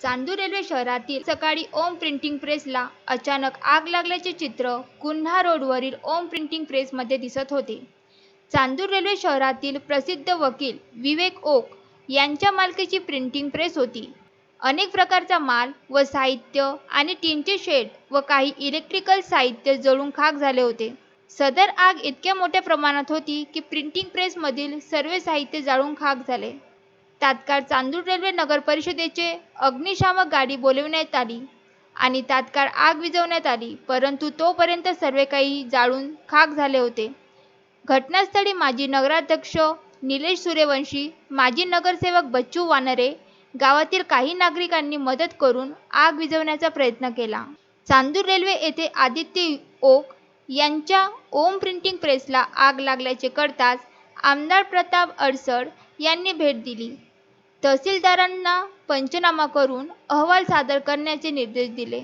Chandur railway शहरातील सकाळी ओम printing प्रेसला अचानक आग लागल्याचे चित्र कुन्हा रोडवरील ओम प्रिंटिंग प्रेसमध्ये दिसत होते. चांदूर रेल्वे शहरातील प्रसिद्ध वकील विवेक ओक यांच्या मालकीची प्रिंटिंग प्रेस होती. अनेक प्रकारचा माल व साहित्य आणि टीनचे शेड व काही इलेक्ट्रिकल साहित्य जळून खाक झाले होते. सदर आग इतक्या मोठ्या प्रमाणात होती की प्रिंटिंग प्रेसमधील सर्व साहित्य जाळून खाक झाले. तात्काळ चांदूर रेल्वे नगर परिषदेचे अग्निशामक गाडी बोलविण्यात आली आणि तात्काळ आग विझवण्यात आली परंतु तोपर्यंत सर्व काही जाळून खाक झाले होते. घटनास्थळी माजी नगराध्यक्ष निलेश सूर्यवंशी माजी नगरसेवक बच्चू वानरे गावातील काही नागरिकांनी मदत करून आग विझवण्याचा प्रयत्न केला. चांदूर रेल्वे येथे आदित्य ओक यांच्या ओम प्रिंटिंग प्रेसला आग लागल्याचे कळताच आमदार प्रताप अडसड यांनी भेट दिली. तहसीलदारांना पंचनामा करून अहवाल सादर करण्याचे निर्देश दिले.